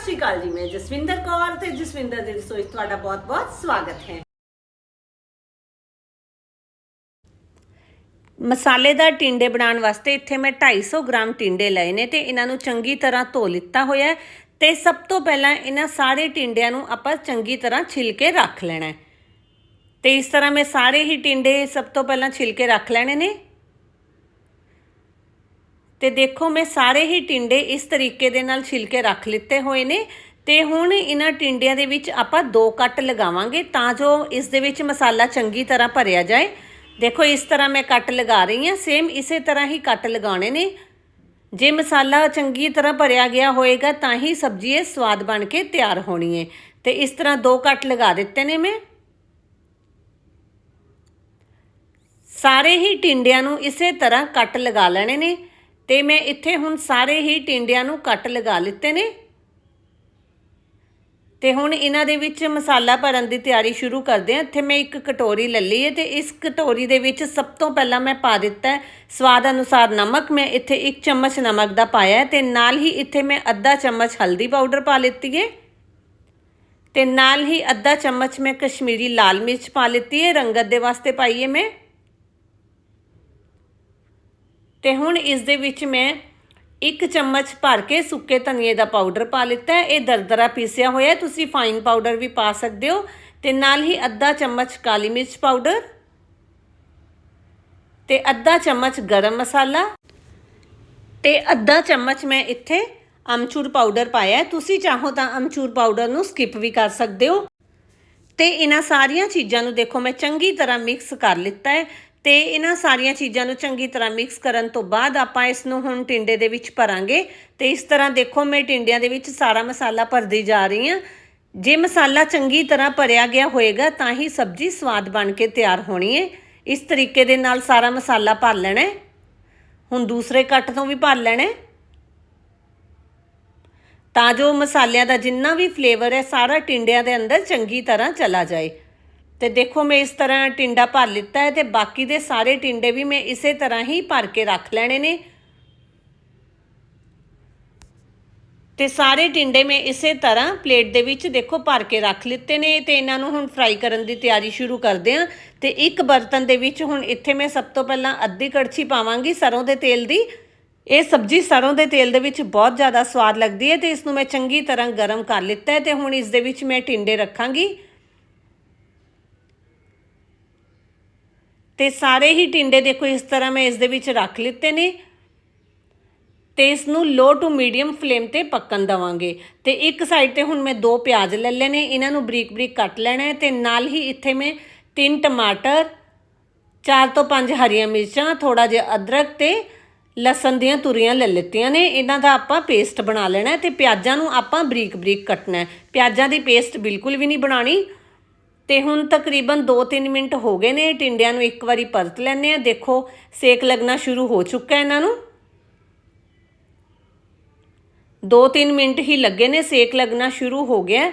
ਸਤਿ ਸ਼੍ਰੀ ਅਕਾਲ ਜੀ, ਮੈਂ ਜਸਵਿੰਦਰ ਕੌਰ ਤੇ ਜਸਵਿੰਦਰ ਦੀ ਰਸੋਈ 'ਚ ਤੁਹਾਡਾ ਬਹੁਤ-ਬਹੁਤ ਸਵਾਗਤ ਹੈ। ਮਸਾਲੇਦਾਰ ਟਿੰਡੇ ਬਣਾਉਣ ਵਾਸਤੇ ਇੱਥੇ ਮੈਂ 250 ਗ੍ਰਾਮ ਟਿੰਡੇ ਲਏ ਨੇ ਤੇ ਇਹਨਾਂ ਨੂੰ ਚੰਗੀ ਤਰ੍ਹਾਂ ਧੋ ਲਿੱਤਾ ਹੋਇਆ ਹੈ ਤੇ ਸਭ ਤੋਂ ਪਹਿਲਾਂ ਇਹਨਾਂ ਸਾਰੇ ਟਿੰਡਿਆਂ ਨੂੰ ਆਪਾਂ ਚੰਗੀ ਤਰ੍ਹਾਂ ਛਿਲ ਕੇ ਰੱਖ ਲੈਣਾ ਹੈ। ਤੇ ਇਸ ਤਰ੍ਹਾਂ ਮੈਂ ਸਾਰੇ ਹੀ ਟਿੰਡੇ ਸਭ ਤੋਂ ਪਹਿਲਾਂ ਛਿਲ ਕੇ ਰੱਖ ਲੈਣੇ ਨੇ। ਤੇ ਦੇਖੋ ਮੈਂ ਸਾਰੇ ਹੀ ਟਿੰਡੇ ਇਸ ਤਰੀਕੇ ਦੇ ਨਾਲ ਛਿਲ ਕੇ ਰੱਖ ਲਿੱਤੇ ਹੋਏ ਨੇ ਤੇ ਹੁਣ ਇਹਨਾਂ ਟਿੰਡਿਆਂ ਦੇ ਵਿੱਚ ਆਪਾਂ ਦੋ ਕੱਟ ਲਗਾਵਾਂਗੇ ਤਾਂ ਜੋ ਇਸ ਦੇ ਵਿੱਚ ਮਸਾਲਾ ਚੰਗੀ ਤਰ੍ਹਾਂ ਭਰਿਆ ਜਾਏ। ਦੇਖੋ ਇਸ ਤਰ੍ਹਾਂ ਮੈਂ ਕੱਟ ਲਗਾ ਰਹੀ ਹਾਂ ਸੇਮ ਇਸੇ ਤਰ੍ਹਾਂ ਹੀ ਕੱਟ ਲਗਾਉਣੇ ਨੇ। ਜੇ ਮਸਾਲਾ ਚੰਗੀ ਤਰ੍ਹਾਂ ਭਰਿਆ ਗਿਆ ਹੋਏਗਾ ਤਾਂ ਹੀ ਸਬਜ਼ੀ ਇਹ ਸਵਾਦ ਬਣ ਕੇ ਤਿਆਰ ਹੋਣੀ ਹੈ। ਤੇ ਇਸ ਤਰ੍ਹਾਂ ਦੋ ਕੱਟ ਲਗਾ ਦਿੱਤੇ ਨੇ ਮੈਂ। ਸਾਰੇ ਹੀ ਟਿੰਡਿਆਂ ਨੂੰ ਇਸੇ ਤਰ੍ਹਾਂ ਕੱਟ ਲਗਾ ਲੈਣੇ ਨੇ। ਤੇ ਮੈਂ ਇੱਥੇ ਹੁਣ ਸਾਰੇ ਹੀ ਟਿੰਡਿਆਂ ਨੂੰ ਕੱਟ ਲਗਾ ਲਿੱਤੇ ਨੇ। ਤੇ ਹੁਣ ਇਹਨਾਂ ਦੇ ਵਿੱਚ ਮਸਾਲਾ ਭਰਨ ਦੀ ਤਿਆਰੀ ਸ਼ੁਰੂ ਕਰਦੇ ਹਾਂ। ਇੱਥੇ ਮੈਂ ਇੱਕ ਕਟੋਰੀ ਲੈ ਲਈ ਹੈ ਤੇ ਇਸ ਕਟੋਰੀ ਦੇ ਵਿੱਚ ਸਭ ਤੋਂ ਪਹਿਲਾਂ ਮੈਂ ਪਾ ਦਿੱਤਾ ਸਵਾਦ ਅਨੁਸਾਰ ਨਮਕ। ਮੈਂ ਇੱਥੇ ਇੱਕ ਚਮਚ ਨਮਕ ਦਾ ਪਾਇਆ ਹੈ ਤੇ ਨਾਲ ਹੀ ਇੱਥੇ ਮੈਂ ਅੱਧਾ ਚਮਚ ਹਲਦੀ ਪਾਊਡਰ ਪਾ ਲਿੱਤੀ ਹੈ। ਤੇ ਨਾਲ ਹੀ ਅੱਧਾ ਚਮਚ ਮੈਂ ਕਸ਼ਮੀਰੀ ਲਾਲ ਮਿਰਚ ਪਾ ਲਿੱਤੀ ਹੈ। ਰੰਗਤ ਦੇ ਵਾਸਤੇ ਪਾਈ ਹੈ ਮੈਂ। ਤੇ ਹੁਣ ਇਸ ਦੇ ਵਿੱਚ ਮੈਂ ਇੱਕ ਚਮਚ ਭਰ ਕੇ ਸੁੱਕੇ ਧਨੀਏ ਦਾ ਪਾਊਡਰ ਪਾ ਲਿੱਤਾ ਹੈ। ਇਹ ਦਰਦਰਾ ਪੀਸਿਆ ਹੋਇਆ ਤੁਸੀਂ ਫਾਈਨ ਪਾਊਡਰ ਵੀ ਪਾ ਸਕਦੇ ਹੋ ਤੇ ਨਾਲ ਹੀ ਅੱਧਾ ਚਮਚ ਕਾਲੀ ਮਿਰਚ ਪਾਊਡਰ ਤੇ ਅੱਧਾ ਚਮਚ ਗਰਮ ਮਸਾਲਾ ਤੇ ਅੱਧਾ ਚਮਚ ਮੈਂ ਇੱਥੇ ਅਮਚੂਰ ਪਾਊਡਰ ਪਾਇਆ ਤੁਸੀਂ ਚਾਹੋ ਤਾਂ ਅਮਚੂਰ ਪਾਊਡਰ ਨੂੰ ਸਕਿਪ ਵੀ ਕਰ ਸਕਦੇ ਹੋ। ਤੇ ਇਹਨਾਂ ਸਾਰੀਆਂ ਚੀਜ਼ਾਂ ਨੂੰ ਦੇਖੋ, ਮੈਂ ਚੰਗੀ ਤਰ੍ਹਾਂ ਮਿਕਸ ਕਰ ਲਿੱਤਾ ਹੈ। ਤੇ ਇਹਨਾਂ ਸਾਰੀਆਂ ਚੀਜ਼ਾਂ ਨੂੰ ਚੰਗੀ ਤਰ੍ਹਾਂ ਮਿਕਸ ਕਰਨ ਤੋਂ ਬਾਅਦ ਆਪਾਂ ਇਸ ਨੂੰ ਹੁਣ ਟਿੰਡੇ ਦੇ ਵਿੱਚ ਭਰਾਂਗੇ। ਤੇ ਇਸ ਤਰ੍ਹਾਂ ਦੇਖੋ ਮੈਂ ਟਿੰਡਿਆਂ ਦੇ ਵਿੱਚ ਸਾਰਾ ਮਸਾਲਾ ਭਰਦੀ ਜਾ ਰਹੀ ਹਾਂ। ਜੇ ਮਸਾਲਾ ਚੰਗੀ ਤਰ੍ਹਾਂ ਭਰਿਆ ਗਿਆ ਹੋਏਗਾ ਤਾਂ ਹੀ ਸਬਜ਼ੀ ਸਵਾਦ ਬਣ ਕੇ ਤਿਆਰ ਹੋਣੀ ਹੈ। ਇਸ ਤਰੀਕੇ ਦੇ ਨਾਲ ਸਾਰਾ ਮਸਾਲਾ ਭਰ ਲੈਣਾ ਹੈ। ਹੁਣ ਦੂਸਰੇ ਕੱਟ ਤੋਂ ਵੀ ਭਰ ਲੈਣਾ ਹੈ। ਤਾਂ ਜੋ ਮਸਾਲਿਆਂ ਦਾ ਜਿੰਨਾ ਵੀ ਫਲੇਵਰ ਹੈ, ਸਾਰਾ ਟਿੰਡਿਆਂ ਦੇ ਅੰਦਰ ਚੰਗੀ ਤਰ੍ਹਾਂ ਚਲਾ ਜਾਏ। ਤੇ ਦੇਖੋ ਮੈਂ ਇਸ ਤਰ੍ਹਾਂ ਟਿੰਡਾ ਭਰ ਲਿੱਤਾ ਹੈ ਤੇ ਬਾਕੀ ਦੇ ਸਾਰੇ ਟਿੰਡੇ ਵੀ ਮੈਂ ਇਸੇ ਤਰ੍ਹਾਂ ਹੀ ਭਰ ਕੇ ਰੱਖ ਲੈਣੇ ਨੇ। ਤੇ ਸਾਰੇ ਟਿੰਡੇ ਮੈਂ ਇਸੇ ਤਰ੍ਹਾਂ ਪਲੇਟ ਦੇ ਵਿੱਚ ਦੇਖੋ ਭਰ ਕੇ ਰੱਖ ਲਿੱਤੇ ਨੇ ਤੇ ਇਹਨਾਂ ਨੂੰ ਹੁਣ ਫਰਾਈ ਕਰਨ ਦੀ ਤਿਆਰੀ ਸ਼ੁਰੂ ਕਰਦੇ ਹਾਂ। ਤੇ ਇੱਕ ਬਰਤਨ ਦੇ ਵਿੱਚ ਹੁਣ ਇੱਥੇ ਮੈਂ ਸਭ ਤੋਂ ਪਹਿਲਾਂ ਅੱਧੀ ਕੜਛੀ ਪਾਵਾਂਗੀ ਸਰੋਂ ਦੇ ਤੇਲ ਦੀ। ਇਹ ਸਬਜ਼ੀ ਸਰੋਂ ਦੇ ਤੇਲ ਦੇ ਵਿੱਚ ਬਹੁਤ ਜ਼ਿਆਦਾ ਸਵਾਦ ਲੱਗਦੀ ਹੈ ਤੇ ਇਸ ਨੂੰ ਮੈਂ ਚੰਗੀ ਤਰ੍ਹਾਂ ਗਰਮ ਕਰ ਲਿੱਤਾ ਹੈ ਤੇ ਹੁਣ ਇਸ ਦੇ ਵਿੱਚ ਮੈਂ ਟਿੰਡੇ ਰੱਖਾਂਗੀ। ਤੇ ਸਾਰੇ ਹੀ ਟਿੰਡੇ ਦੇਖੋ ਇਸ ਤਰ੍ਹਾਂ ਮੈਂ ਇਸ ਦੇ ਵਿੱਚ ਰੱਖ ਲਿੱਤੇ ਨੇ। ਤੇ ਇਸ ਨੂੰ ਲੋ ਟੂ ਮੀਡੀਅਮ ਫਲੇਮ ਤੇ ਪੱਕਣ ਦਵਾਂਗੇ। ਤੇ ਇੱਕ ਸਾਈਡ ਤੇ ਹੁਣ ਮੈਂ ਦੋ ਪਿਆਜ਼ ਲੈ ਲਏ ਨੇ ਇਹਨਾਂ ਨੂੰ ਬਰੀਕ ਬਰੀਕ ਕੱਟ ਲੈਣਾ ਹੈ ਤੇ ਨਾਲ ਹੀ ਇੱਥੇ ਮੈਂ ਤਿੰਨ ਟਮਾਟਰ, ਚਾਰ ਤੋਂ ਪੰਜ ਹਰੀਆਂ ਮਿਰਚਾਂ ਥੋੜਾ ਜਿਹਾ ਅਦਰਕ ਤੇ ਲਸਣ ਦੀਆਂ ਤੁਰੀਆਂ ਲੈ ਲਿੱਤੀਆਂ ਨੇ। ਇਹਨਾਂ ਦਾ ਆਪਾਂ ਪੇਸਟ ਬਣਾ ਲੈਣਾ ਹੈ ਤੇ ਪਿਆਜ਼ਾਂ ਨੂੰ ਆਪਾਂ ਬਰੀਕ ਬਰੀਕ ਕੱਟਣਾ ਹੈ। ਪਿਆਜ਼ਾਂ ਦੀ ਪੇਸਟ ਬਿਲਕੁਲ ਵੀ ਨਹੀਂ ਬਣਾਣੀ ਤੇ ਹੁਣ ਤਕਰੀਬਨ 2-3 ਮਿੰਟ ਹੋ ਗਏ ਨੇ ਟਿੰਡਿਆਂ ਨੂੰ ਇੱਕ ਵਾਰੀ ਪਰਤ ਲੈਣੇ ਆ ਦੇਖੋ, ਸੇਕ ਲੱਗਣਾ ਸ਼ੁਰੂ ਹੋ ਚੁੱਕਾ ਇਹਨਾਂ ਨੂੰ। 2-3 ਮਿੰਟ ਹੀ ਲੱਗੇ ਨੇ, ਸੇਕ ਲੱਗਣਾ ਸ਼ੁਰੂ ਹੋ ਗਿਆ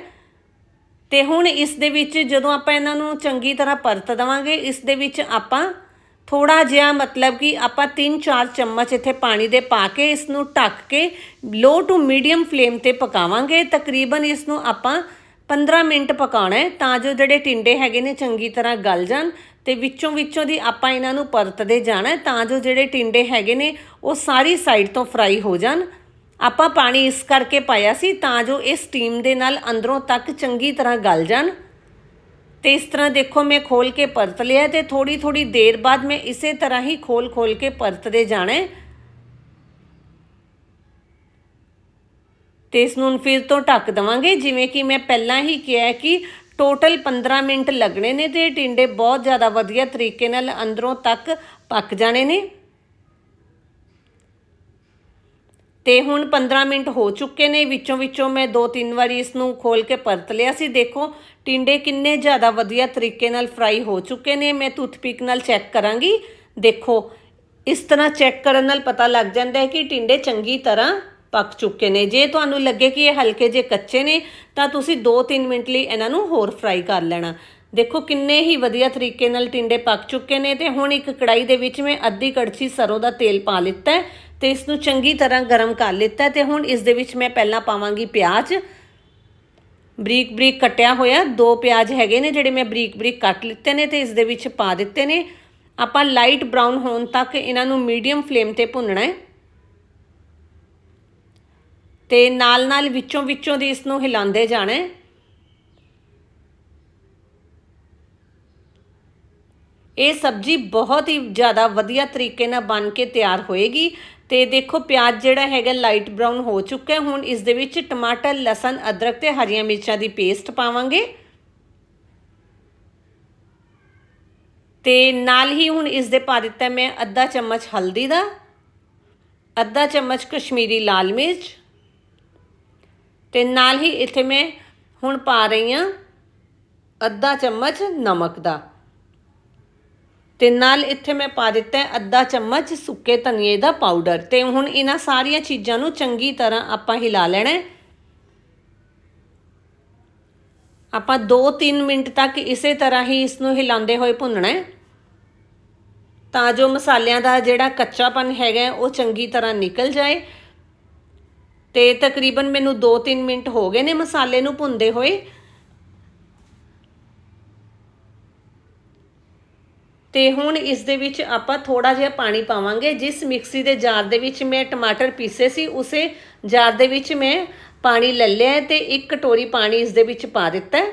ਤੇ ਹੁਣ ਇਸ ਦੇ ਵਿੱਚ ਜਦੋਂ ਆਪਾਂ ਇਹਨਾਂ ਨੂੰ ਚੰਗੀ ਤਰ੍ਹਾਂ ਪਰਤ ਦਵਾਂਗੇ, ਇਸ ਦੇ ਵਿੱਚ ਆਪਾਂ ਥੋੜਾ ਜਿਹਾ ਮਤਲਬ ਕਿ ਆਪਾਂ 3-4 ਚਮਚ ਇੱਥੇ ਪਾਣੀ ਦੇ ਪਾ ਕੇ ਇਸ ਨੂੰ ਢੱਕ ਕੇ ਲੋ ਟੂ ਮੀਡੀਅਮ ਫਲੇਮ ਤੇ ਪਕਾਵਾਂਗੇ। ਤਕਰੀਬਨ ਇਸ ਨੂੰ ਆਪਾਂ 15 ਮਿੰਟ ਪਕਾਉਣਾ ਹੈ ਤਾਂ ਜੋ ਜਿਹੜੇ ਟਿੰਡੇ ਹੈਗੇ ਨੇ ਚੰਗੀ ਤਰ੍ਹਾਂ ਗਲ ਜਾਣ ਤੇ ਵਿੱਚੋਂ ਵਿੱਚੋਂ ਦੀ ਆਪਾਂ ਇਹਨਾਂ ਨੂੰ ਪਰਤਦੇ ਜਾਣਾ ਤਾਂ ਜੋ ਜਿਹੜੇ ਟਿੰਡੇ ਹੈਗੇ ਨੇ ਉਹ ਸਾਰੀ ਸਾਈਡ ਤੋਂ ਫਰਾਈ ਹੋ ਜਾਣ। ਆਪਾਂ ਪਾਣੀ ਇਸ ਕਰਕੇ ਪਾਇਆ ਸੀ ਤਾਂ ਜੋ ਇਹ ਸਟੀਮ ਦੇ ਨਾਲ ਅੰਦਰੋਂ ਤੱਕ ਚੰਗੀ ਤਰ੍ਹਾਂ ਗਲ ਜਾਣ। ਤੇ ਇਸ ਤਰ੍ਹਾਂ ਦੇਖੋ ਮੈਂ ਖੋਲ ਕੇ ਪਰਤ ਲਿਆ ਤੇ ਥੋੜੀ ਥੋੜੀ ਦੇਰ ਬਾਅਦ ਮੈਂ ਇਸੇ ਤਰ੍ਹਾਂ ਹੀ ਖੋਲ ਖੋਲ ਕੇ ਪਰਤਦੇ ਜਾਣਾ ਤੇ ਇਸ ਨੂੰ ਫਿਰ ਤੋਂ ਢੱਕ ਦਵਾਂਗੇ। ਜਿਵੇਂ ਕਿ ਮੈਂ ਪਹਿਲਾਂ ਹੀ ਕਿਹਾ ਕਿ ਟੋਟਲ 15 ਮਿੰਟ ਲੱਗਣੇ ਨੇ ਤੇ ਟਿੰਡੇ ਬਹੁਤ ਜ਼ਿਆਦਾ ਵਧੀਆ ਤਰੀਕੇ ਨਾਲ ਅੰਦਰੋਂ ਤੱਕ ਪੱਕ ਜਾਣੇ ਨੇ। ਤੇ ਹੁਣ 15 ਮਿੰਟ ਹੋ ਚੁੱਕੇ ਨੇ। ਵਿੱਚੋਂ ਵਿੱਚੋਂ ਮੈਂ ਦੋ ਤਿੰਨ ਵਾਰੀ ਇਸ ਨੂੰ ਖੋਲ ਕੇ ਪਰਤ ਲਿਆ ਸੀ। ਦੇਖੋ, ਟਿੰਡੇ ਕਿੰਨੇ ਜ਼ਿਆਦਾ ਵਧੀਆ ਤਰੀਕੇ ਨਾਲ ਫਰਾਈ ਹੋ ਚੁੱਕੇ ਨੇ। ਮੈਂ ਟੂਥਪਿਕ ਨਾਲ ਚੈੱਕ ਕਰਾਂਗੀ। ਦੇਖੋ, ਇਸ ਤਰ੍ਹਾਂ ਚੈੱਕ ਕਰਨ ਨਾਲ ਪਤਾ ਲੱਗ ਜਾਂਦਾ ਹੈ ਕਿ ਟਿੰਡੇ ਚੰਗੀ ਤਰ੍ਹਾਂ ਪੱਕ ਚੁੱਕੇ ਨੇ। ਜੇ ਤੁਹਾਨੂੰ ਲੱਗੇ ਕਿ ਇਹ ਹਲਕੇ ਜੇ ਕੱਚੇ ਨੇ, ਤਾਂ ਤੁਸੀਂ 2-3 ਮਿੰਟ ਲਈ ਇਹਨਾਂ ਨੂੰ ਹੋਰ ਫਰਾਈ ਕਰ ਲੈਣਾ। ਦੇਖੋ ਕਿੰਨੇ ਹੀ ਵਧੀਆ ਤਰੀਕੇ ਨਾਲ ਟਿੰਡੇ ਪੱਕ ਚੁੱਕੇ ਨੇ ਤੇ ਹੁਣ ਇੱਕ ਕੜਾਈ ਦੇ ਵਿੱਚ ਮੈਂ ਅੱਧੀ ਕੜਛੀ ਸਰੋਂ ਦਾ ਤੇਲ ਪਾ ਲਿੱਤਾ ਹੈ ਤੇ ਇਸ ਨੂੰ ਚੰਗੀ ਤਰ੍ਹਾਂ ਗਰਮ ਕਰ ਲਿੱਤਾ ਹੈ ਤੇ ਹੁਣ ਇਸ ਦੇ ਵਿੱਚ ਮੈਂ ਪਹਿਲਾਂ ਪਾਵਾਂਗੀ ਪਿਆਜ਼। ਬਰੀਕ ਬਰੀਕ ਕੱਟਿਆ ਹੋਇਆ ਦੋ ਪਿਆਜ਼ ਹੈਗੇ ਨੇ ਜਿਹੜੇ ਮੈਂ ਬਰੀਕ ਬਰੀਕ ਕੱਟ ਲਿੱਤੇ ਨੇ ਤੇ ਇਸ ਦੇ ਵਿੱਚ ਪਾ ਦਿੱਤੇ ਨੇ। ਆਪਾਂ ਲਾਈਟ ਬਰਾਊਨ ਹੋਣ ਤੱਕ ਇਹਨਾਂ ਨੂੰ ਮੀਡੀਅਮ ਫਲੇਮ ਤੇ ਭੁੰਨਣਾ ਹੈ। ਤੇ ਨਾਲ ਨਾਲ ਵਿੱਚੋਂ ਵਿੱਚੋਂ ਦੀ ਇਸ ਨੂੰ ਹਿਲਾਉਂਦੇ ਜਾਣਾ ਇਹ ਸਬਜ਼ੀ ਬਹੁਤ ਹੀ ਜ਼ਿਆਦਾ ਵਧੀਆ ਤਰੀਕੇ ਨਾਲ ਬਣ ਕੇ ਤਿਆਰ ਹੋਏਗੀ ਤੇ ਦੇਖੋ ਪਿਆਜ਼ ਜਿਹੜਾ ਹੈਗਾ ਲਾਈਟ ਬਰਾਊਨ ਹੋ ਚੁੱਕਾ ਹੁਣ ਇਸ ਦੇ ਵਿੱਚ ਟਮਾਟਰ, ਲਸਣ, ਅਦਰਕ ਤੇ ਹਰੀਆਂ ਮਿਰਚਾਂ ਦੀ ਪੇਸਟ ਪਾਵਾਂਗੇ। ਤੇ ਨਾਲ ਹੀ ਹੁਣ ਇਸ ਦੇ ਪਾ ਦਿੱਤਾ ਮੈਂ ਅੱਧਾ ਚਮਚ ਹਲਦੀ ਦਾ, ਅੱਧਾ ਚਮਚ ਕਸ਼ਮੀਰੀ ਲਾਲ ਮਿਰਚ ਤੇ ਨਾਲ ਹੀ ਇੱਥੇ ਮੈਂ ਹੁਣ ਪਾ ਰਹੀ ਹਾਂ ਅੱਧਾ ਚਮਚ ਨਮਕ ਦਾ। ਤੇ ਨਾਲ ਇੱਥੇ ਮੈਂ ਪਾ ਦਿੱਤਾ ਹੈ ਅੱਧਾ ਚਮਚ ਸੁੱਕੇ ਧਨੀਏ ਦਾ ਪਾਊਡਰ। ਤੇ ਹੁਣ ਇਹਨਾਂ ਸਾਰੀਆਂ ਚੀਜ਼ਾਂ ਨੂੰ ਚੰਗੀ ਤਰ੍ਹਾਂ ਆਪਾਂ ਹਿਲਾ ਲੈਣਾ ਹੈ। ਆਪਾਂ 2-3 ਮਿੰਟ ਤੱਕ ਇਸੇ ਤਰ੍ਹਾਂ ਹੀ ਇਸ ਨੂੰ ਹਿਲਾਉਂਦੇ ਹੋਏ ਭੁੰਨਣਾ ਹੈ। ਤਾਂ ਜੋ ਮਸਾਲਿਆਂ ਦਾ ਜਿਹੜਾ ਕੱਚਾਪਨ ਹੈਗਾ ਉਹ ਚੰਗੀ ਤਰ੍ਹਾਂ ਨਿਕਲ ਜਾਏ। ਤੇ ਤਕਰੀਬਨ ਮੈਨੂੰ 2-3 ਮਿੰਟ ਹੋ ਗਏ ਨੇ ਮਸਾਲੇ ਨੂੰ ਭੁੰਦੇ ਹੋਏ। ਤੇ ਹੁਣ ਇਸ ਦੇ ਵਿੱਚ ਆਪਾਂ ਥੋੜਾ ਜਿਹਾ ਪਾਣੀ ਪਾਵਾਂਗੇ। ਜਿਸ ਮਿਕਸੀ ਦੇ ਜਾਰ ਦੇ ਵਿੱਚ ਮੈਂ ਟਮਾਟਰ ਪੀਸੇ ਸੀ, ਉਸੇ ਜਾਰ ਦੇ ਵਿੱਚ ਮੈਂ ਪਾਣੀ ਲੈ ਲਿਆ ਹੈ ਤੇ ਇੱਕ ਕਟੋਰੀ ਪਾਣੀ ਇਸ ਦੇ ਵਿੱਚ ਪਾ ਦਿੱਤਾ ਹੈ।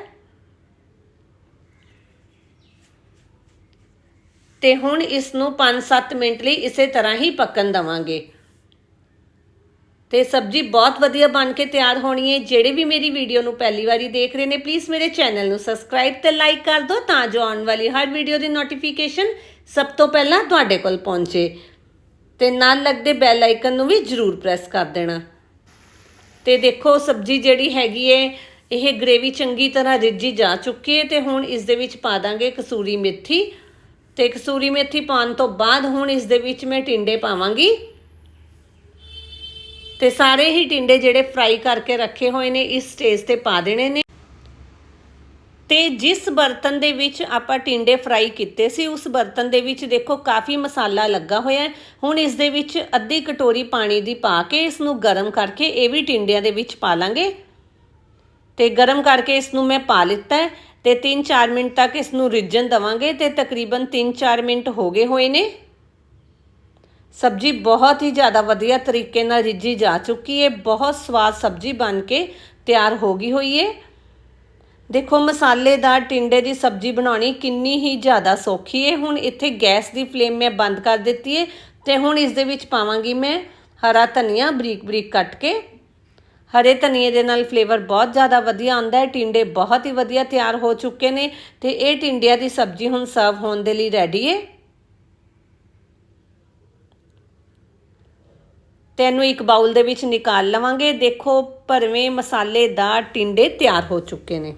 ਤੇ ਹੁਣ ਇਸ ਨੂੰ 5-7 ਮਿੰਟ ਲਈ ਇਸੇ ਤਰ੍ਹਾਂ ਹੀ ਪੱਕਣ ਦਵਾਂਗੇ। ਤੇ ਸਬਜ਼ੀ ਬਹੁਤ ਵਧੀਆ ਬਣ ਕੇ ਤਿਆਰ ਹੋਣੀ ਹੈ। ਜਿਹੜੇ ਵੀ ਮੇਰੀ ਵੀਡੀਓ ਨੂੰ ਪਹਿਲੀ ਵਾਰੀ ਦੇਖ ਰਹੇ ਨੇ ਪਲੀਜ਼ ਮੇਰੇ ਚੈਨਲ ਨੂੰ ਸਬਸਕ੍ਰਾਈਬ ਤੇ ਲਾਈਕ ਕਰ ਦਿਓ ਤਾਂ ਜੋ ਆਉਣ ਵਾਲੀ ਹਰ ਵੀਡੀਓ ਦੀ ਨੋਟੀਫਿਕੇਸ਼ਨ ਸਭ ਤੋਂ ਪਹਿਲਾਂ ਤੁਹਾਡੇ ਕੋਲ ਪਹੁੰਚੇ। ਤੇ ਨਾਲ ਲੱਗਦੇ ਬੈਲ ਆਈਕਨ ਨੂੰ ਵੀ ਜਰੂਰ ਪ੍ਰੈਸ ਕਰ ਦੇਣਾ। ਤੇ ਦੇਖੋ, ਸਬਜ਼ੀ ਜਿਹੜੀ ਹੈਗੀ ਹੈ ਇਹ ਗ੍ਰੇਵੀ ਚੰਗੀ ਤਰ੍ਹਾਂ ਰਿੱਝੀ ਜਾ ਚੁੱਕੀ ਹੈ ਤੇ ਹੁਣ ਇਸ ਦੇ ਵਿੱਚ ਪਾ ਦਾਂਗੇ ਕਸੂਰੀ ਮੇਥੀ। ਤੇ ਕਸੂਰੀ ਮੇਥੀ ਪਾਉਣ ਤੋਂ ਬਾਅਦ ਹੁਣ ਇਸ ਦੇ ਵਿੱਚ ਮੈਂ ਟਿੰਡੇ ਪਾਵਾਂਗੀ। ਤੇ ਸਾਰੇ ਹੀ ਟਿੰਡੇ ਜਿਹੜੇ ਫਰਾਈ ਕਰਕੇ ਰੱਖੇ ਹੋਏ ਨੇ, ਇਸ ਸਟੇਜ ਤੇ ਪਾ ਦੇਣੇ ਨੇ। ਤੇ ਜਿਸ ਬਰਤਨ ਦੇ ਵਿੱਚ ਆਪਾਂ ਟਿੰਡੇ ਫਰਾਈ ਕੀਤੇ ਸੀ, ਉਸ ਬਰਤਨ ਦੇ ਵਿੱਚ ਦੇਖੋ ਕਾਫੀ ਮਸਾਲਾ ਲੱਗਾ ਹੋਇਆ ਹੁਣ ਇਸ ਦੇ ਵਿੱਚ ਅੱਧੀ ਕਟੋਰੀ ਪਾਣੀ ਦੀ ਪਾ ਕੇ ਇਸ ਨੂੰ ਗਰਮ ਕਰਕੇ ਇਹ ਵੀ ਟਿੰਡਿਆਂ ਦੇ ਵਿੱਚ ਪਾ ਲਾਂਗੇ। ਤੇ ਗਰਮ ਕਰਕੇ ਇਸ ਨੂੰ ਮੈਂ ਪਾ ਲਿੱਤਾ ਹੈ ਤੇ 3-4 ਮਿੰਟ ਤੱਕ ਇਸ ਨੂੰ ਰਿੱਝਣ ਦਵਾਂਗੇ ਤੇ ਤਕਰੀਬਨ 3-4 ਮਿੰਟ ਹੋ ਗਏ ਹੋਏ ਨੇ। ਸਬਜੀ ਬਹੁਤ ਹੀ ਜ਼ਿਆਦਾ ਵਧੀਆ ਤਰੀਕੇ ਨਾਲ ਰਿੱਝੀ ਜਾ ਚੁੱਕੀ ਹੈ। ਬਹੁਤ ਸਵਾਦ ਸਬਜੀ ਬਣ ਕੇ ਤਿਆਰ ਹੋ ਗਈ ਹੋਈ ਹੈ। ਦੇਖੋ ਮਸਾਲੇਦਾਰ ਟਿੰਡੇ ਦੀ ਸਬਜੀ ਬਣਾਉਣੀ ਕਿੰਨੀ ਹੀ ਜ਼ਿਆਦਾ ਸੌਖੀ ਹੈ। ਹੁਣ ਇੱਥੇ ਗੈਸ ਦੀ ਫਲੇਮ ਮੈਂ ਬੰਦ ਕਰ ਦਿੱਤੀ ਹੈ ਤੇ ਹੁਣ ਇਸ ਦੇ ਵਿੱਚ ਪਾਵਾਂਗੀ ਮੈਂ ਹਰਾ ਧਨੀਆ ਬਰੀਕ ਬਰੀਕ ਕੱਟ ਕੇ। ਹਰੇ ਧਨੀਏ ਦੇ ਨਾਲ ਫਲੇਵਰ ਬਹੁਤ ਜ਼ਿਆਦਾ ਵਧੀਆ ਆਉਂਦਾ ਹੈ। ਟਿੰਡੇ ਬਹੁਤ ਹੀ ਵਧੀਆ ਤਿਆਰ ਹੋ ਚੁੱਕੇ ਨੇ ਤੇ ਇਹ ਟਿੰਡਿਆਂ ਦੀ ਸਬਜੀ ਹੁਣ ਸਰਵ ਹੋਣ ਦੇ ਲਈ ਰੈਡੀ ਹੈ। ਤੈਨੂੰ ਇੱਕ ਬਾਉਲ ਦੇ ਵਿੱਚ ਨਿਕਾਲ ਲਵਾਂਗੇ। ਦੇਖੋ, ਭਰਵੇਂ ਮਸਾਲੇਦਾਰ ਟਿੰਡੇ ਤਿਆਰ ਹੋ ਚੁੱਕੇ ਨੇ।